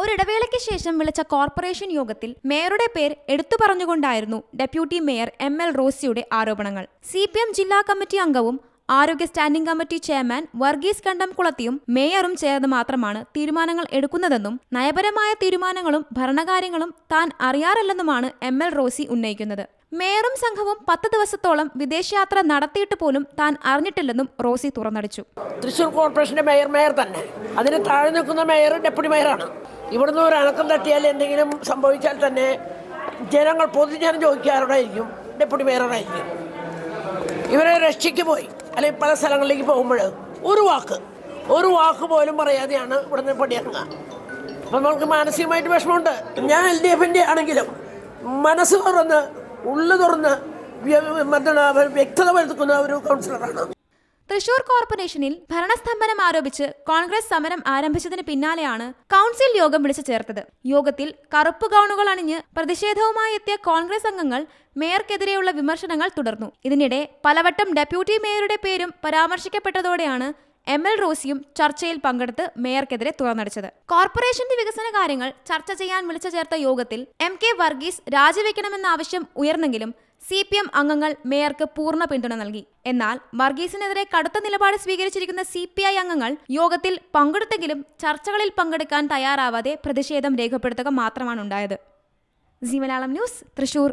ഒരിടവേളയ്ക്ക് ശേഷം വിളിച്ച കോർപ്പറേഷൻ യോഗത്തിൽ മേയറുടെ പേര് എടുത്തു പറഞ്ഞുകൊണ്ടായിരുന്നു ഡെപ്യൂട്ടി മേയർ എം എൽ റോസിയുടെ ആരോപണങ്ങൾ. സി പി എം ജില്ലാ കമ്മിറ്റി അംഗവും ആരോഗ്യ സ്റ്റാൻഡിംഗ് കമ്മിറ്റി ചെയർമാൻ വർഗീസ് കണ്ടംകുളത്തിയും മേയറും ചേർന്ന് മാത്രമാണ് തീരുമാനങ്ങൾ എടുക്കുന്നതെന്നും നയപരമായ തീരുമാനങ്ങളും ഭരണകാര്യങ്ങളും താൻ അറിയാറില്ലെന്നുമാണ് എം എൽ റോസി ഉന്നയിക്കുന്നത്. മേയറും സംഘവും പത്ത് ദിവസത്തോളം വിദേശയാത്ര നടത്തിയിട്ട് പോലും താൻ അറിഞ്ഞിട്ടില്ലെന്നും റോസി തുറന്നടിച്ചു. തൃശൂർ കോർപ്പറേഷന്റെ മേയർ മേയർ തന്നെ. അതിന് താഴെ നിൽക്കുന്ന മേയർ ഡെപ്യൂട്ടി മേയറാണ്. ഇവിടുന്ന് ഒരു അണക്കം തട്ടിയാൽ എന്തെങ്കിലും സംഭവിച്ചാൽ തന്നെ ജനങ്ങൾ പൊതുജനം ചോദിക്കാറുണ്ടായിരിക്കും. ഡെപ്യൂട്ടി മേയറായിരിക്കും. ഇവരെ രക്ഷയ്ക്ക് പോയി. അല്ലെങ്കിൽ പല സ്ഥലങ്ങളിലേക്ക് പോകുമ്പോൾ ഒരു വാക്ക് ഒരു വാക്ക് പോലും പറയാതെയാണ് ഇവിടുന്ന് പടിയിറങ്ങുക. അപ്പം നമുക്ക് മാനസികമായിട്ട് വിഷമമുണ്ട്. ഞാൻ എൽ ഡി എഫിന്റെ ആണെങ്കിലും മനസ്സ് തുറന്ന് ഉള്ളു തുറന്ന് വ്യക്തത വരുത്തുന്ന ഒരു കൗൺസിലറാണ് തൃശൂർ കോർപ്പറേഷനിൽ ഭരണസ്തംഭനം ആരോപിച്ച് കോൺഗ്രസ് സമരം ആരംഭിച്ചതിന് പിന്നാലെയാണ് കൗൺസിൽ യോഗം വിളിച്ചു ചേർത്തത്. യോഗത്തിൽ കറുപ്പ് ഗൗണുകൾ അണിഞ്ഞ് പ്രതിഷേധവുമായി എത്തിയ കോൺഗ്രസ് അംഗങ്ങൾ മേയർക്കെതിരെയുള്ള വിമർശനങ്ങൾ തുടർന്നു. ഇതിനിടെ പലവട്ടം ഡെപ്യൂട്ടി മേയറുടെ പേരും പരാമർശിക്കപ്പെട്ടതോടെയാണ് എം എൽ റോസിയും ചർച്ചയിൽ പങ്കെടുത്ത് മേയർക്കെതിരെ തുറന്നടിച്ചത് കോർപ്പറേഷന്റെ വികസന കാര്യങ്ങൾ ചർച്ച ചെയ്യാൻ വിളിച്ചു ചേർത്ത യോഗത്തിൽ എം കെ വർഗീസ് രാജിവെക്കണമെന്ന ആവശ്യം ഉയർന്നെങ്കിലും സി പി എം അംഗങ്ങൾ മേയർക്ക് പൂർണ പിന്തുണ നൽകി. എന്നാൽ വർഗീസിനെതിരെ കടുത്ത നിലപാട് സ്വീകരിച്ചിരിക്കുന്ന സി പി ഐ അംഗങ്ങൾ യോഗത്തിൽ പങ്കെടുത്തെങ്കിലും ചർച്ചകളിൽ പങ്കെടുക്കാൻ തയ്യാറാവാതെ പ്രതിഷേധം രേഖപ്പെടുത്തുക മാത്രമാണ് ഉണ്ടായത്. ജീവനാളം ന്യൂസ് തൃശൂർ.